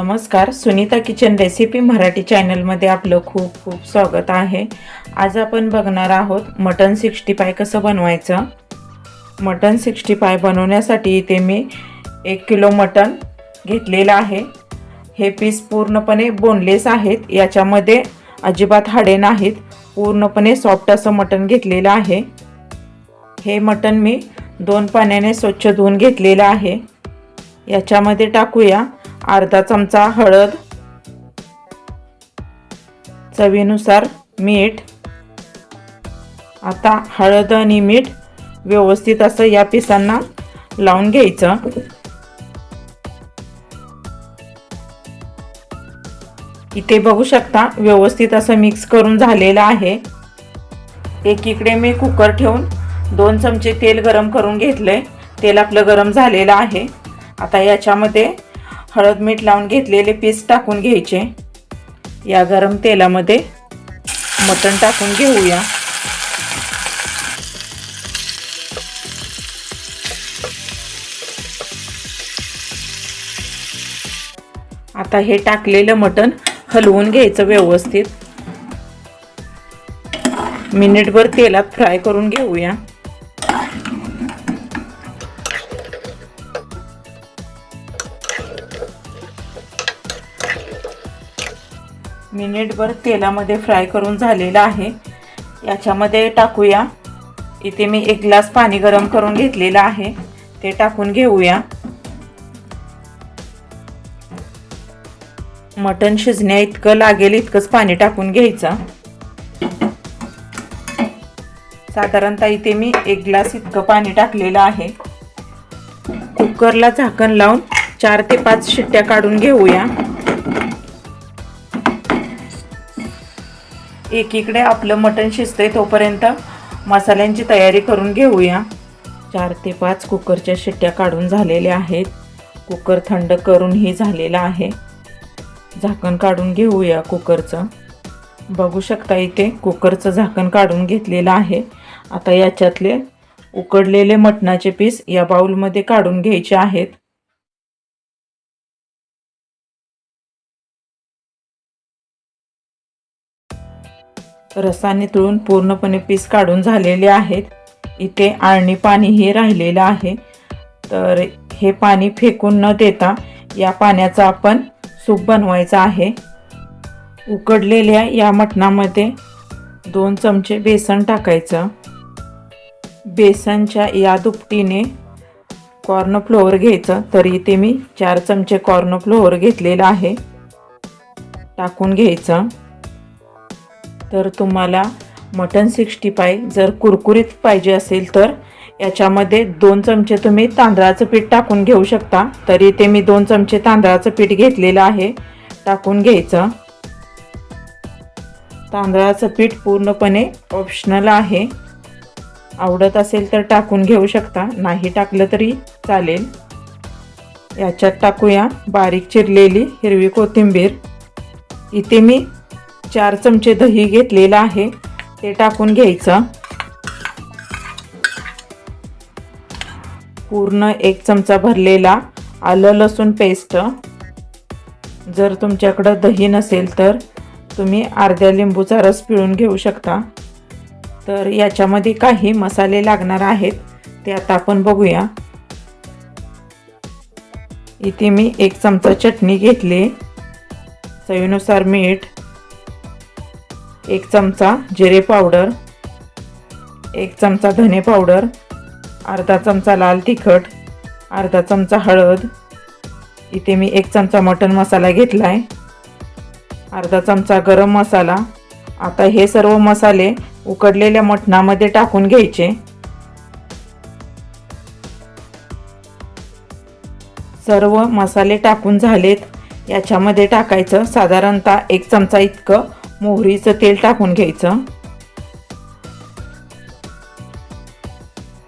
नमस्कार Sunita kitchen recipe Marathi चॅनलमध्ये आपलं खूप खूप स्वागत आहे. आज आपण बघणार आहोत मटन सिक्स्टी पाय कसं बनवायचं. मटन सिक्स्टी पाय बनवण्यासाठी इथे मी एक किलो मटन घेतलेलं आहे. हे पीस पूर्णपणे बोनलेस आहेत. याच्यामध्ये अजिबात हाडे नाहीत. पूर्णपणे सॉफ्ट असं मटन घेतलेलं आहे. हे मटन मी दोन पाण्याने स्वच्छ धुवून घेतलेलं आहे. याच्यामध्ये टाकूया अर्धा चमचा हळद चवीनुसार मीठ. आता हळद आणि मीठ व्यवस्थित असं या पिसांना लावून घ्यायचं. इथे बघू शकता व्यवस्थित असं मिक्स करून झालेलं आहे. एकीकडे मी कुकर ठेवून दोन चमचे तेल गरम करून घेतलंय. तेल आपलं गरम झालेलं आहे. आता याच्यामध्ये हळद मीठ लावून घेतलेले पीस टाकून घ्यायचे. या गरम तेलामध्ये मटण टाकून घेऊया. आता हे टाकलेलं मटण हलवून घ्यायचं व्यवस्थित. मिनिटभर तेलात फ्राय करून घेऊया. मिनिटभर तेलामध्ये फ्राय करून झालेला आहे. याच्यामध्ये टाकूया. इथे मी एक ग्लास पाणी गरम करून घेतलेलं आहे. ते टाकून घेऊया. मटण शिजण्या इतकं लागेल इतकंच पाणी टाकून घ्यायचं. साधारणतः इथे मी एक ग्लास इतकं पाणी टाकलेलं आहे. कुकरला झाकण लावून चार ते पाच शिट्ट्या काढून घेऊया. एकीकडे आपलं मटण शिजतंय तोपर्यंत मसाल्यांची तयारी करून घेऊया. चार ते पाच कुकरच्या शिट्ट्या काढून झालेल्या आहेत. कुकर थंड करूनही झालेला आहे. झाकण काढून घेऊया कुकरचं. बघू शकता इथे कुकरचं झाकण काढून घेतलेलं आहे. आता याच्यातले उकडलेले मटणाचे पीस या बाउलमध्ये काढून घ्यायचे आहेत. रसाने तळून पूर्णपणे पीस काढून झालेले आहेत. इथे आळणी पाणीही राहिलेलं आहे. तर हे पाणी फेकून न देता या पाण्याचा आपण सूप बनवायचा आहे. उकडलेल्या या मटणामध्ये दोन चमचे बेसन टाकायचं. बेसनच्या या दुपटीने कॉर्नफ्लोअर घ्यायचं. तर इथे मी चार चमचे कॉर्नफ्लोअर घेतलेलं आहे. टाकून घ्यायचं. तर तुम्हाला मटन सिक्स्टी फाय जर कुरकुरीत पाहिजे असेल तर याच्यामध्ये दोन चमचे तुम्ही तांदळाचं पीठ टाकून घेऊ शकता. तर इथे मी दोन चमचे तांदळाचं पीठ घेतलेलं आहे. टाकून घ्यायचं. तांदळाचं पीठ पूर्णपणे ऑप्शनल आहे. आवडत असेल तर टाकून घेऊ शकता. नाही टाकलं तरी चालेल. याच्यात टाकूया बारीक चिरलेली हिरवी कोथिंबीर. इथे मी चार चमचे दही घेतलेलं आहे. ते टाकून घ्यायचं. पूर्ण एक चमचा भरलेला आलं लसूण पेस्ट. जर तुमच्याकडं दही नसेल तर तुम्ही अर्ध्या लिंबूचा रस पिळून घेऊ शकता. तर याच्यामध्ये काही मसाले लागणार आहेत. ते आता आपण बघूया. इथे मी एक चमचा चटणी घेतली. चवीनुसार मीठ एक चमचा जिरे पावडर एक चमचा धने पावडर अर्धा चमचा लाल तिखट अर्धा चमचा हळद. इथे मी एक चमचा मटन मसाला घेतला आहे अर्धा चमचा गरम मसाला. आता हे सर्व मसाले उकडलेल्या मटणामध्ये टाकून घ्यायचे. सर्व मसाले टाकून झालेत. याच्यामध्ये टाकायचं साधारणतः एक चमचा इतकं मोहरीचं तेल टाकून घ्यायचं.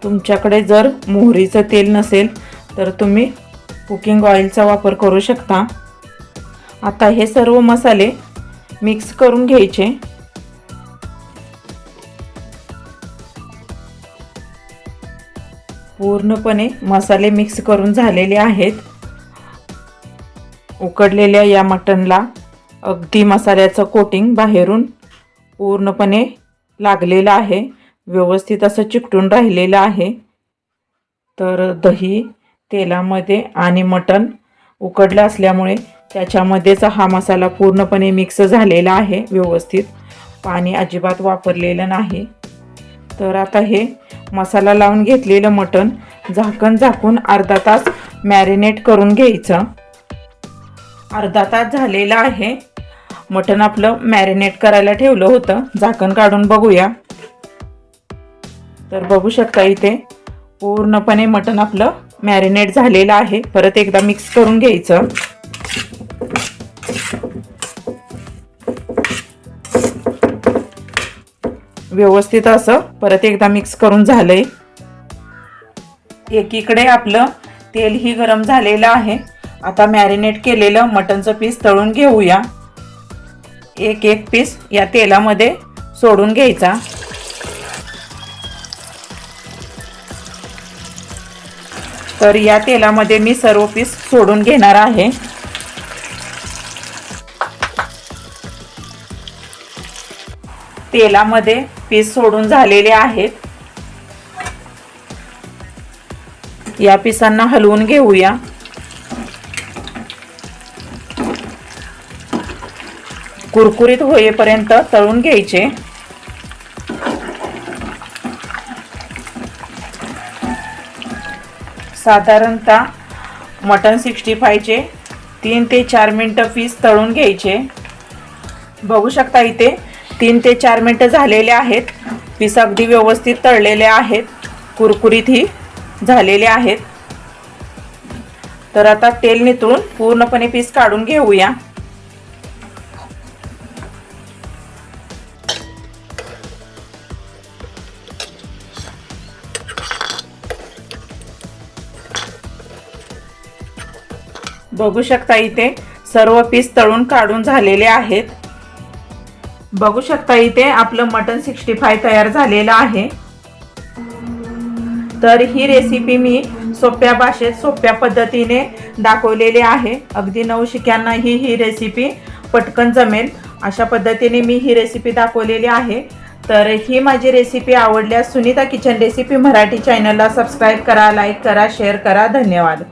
तुमच्याकडे जर मोहरीचं तेल नसेल तर तुम्ही कुकिंग ऑइलचा वापर करू शकता. आता हे सर्व मसाले मिक्स करून घ्यायचे. पूर्णपणे मसाले मिक्स करून झालेले आहेत. उकडलेल्या या मटनला अगदी मसाल्याचं कोटिंग बाहेरून पूर्णपणे लागलेलं आहे. व्यवस्थित असं चिकटून राहिलेलं आहे. तर दही तेलामध्ये आणि मटण उकडलं असल्यामुळे त्याच्यामध्येच हा मसाला पूर्णपणे मिक्स झालेला आहे. व्यवस्थित पाणी अजिबात वापरलेलं नाही. तर आता हे मसाला लावून घेतलेलं मटण झाकण झाकून अर्धा तास मॅरिनेट करून घ्यायचं. अर्धा तास झालेला आहे. मटण आपलं मॅरिनेट करायला ठेवलं होतं. झाकण काढून बघूया. तर बघू शकता इथे पूर्णपणे मटण आपलं मॅरिनेट झालेलं आहे. परत एकदा मिक्स करून घ्यायचं. व्यवस्थित असं परत एकदा मिक्स करून झालंय. एकीकडे आपलं तेलही गरम झालेलं आहे. आता मॅरिनेट केलेलं मटनचं पीस तळून घेऊया. एक एक पीस या तेलामध्ये सोडून घ्यायचा. तर या तेलामध्ये मी सर्व पीस सोडून घेणार आहे. तेलामध्ये पीस सोडून झालेले आहेत. या पिसांना हलवून घेऊया. कुरकुरीत होईपर्यंत तळून घ्यायचे. साधारणतः मटन सिक्स्टी फायचे तीन ते चार मिनटं पीस तळून घ्यायचे. बघू शकता इथे तीन ते चार मिनटं झालेले आहेत. पीस अगदी व्यवस्थित तळलेले आहेत. कुरकुरीतही झालेले आहेत. तर आता तेल नितळून पूर्णपणे पीस काढून घेऊया. बघू शकता इथे सर्व पीस तळून काढून झालेले आहेत. बघू शकता इथे आपलं मटन सिक्स्टी फाय तयार झालेलं आहे. तर ही रेसिपी मी सोप्या भाषेत सोप्या पद्धतीने दाखवलेली आहे. अगदी नवशिक्यांना ही ही रेसिपी पटकन जमेल. अशा पद्धतीने मी ही रेसिपी दाखवलेली आहे. तर ही माझी रेसिपी आवडल्यास सुनीता किचन रेसिपी मराठी चॅनलला सबस्क्राईब करा लाईक करा शेअर करा. धन्यवाद.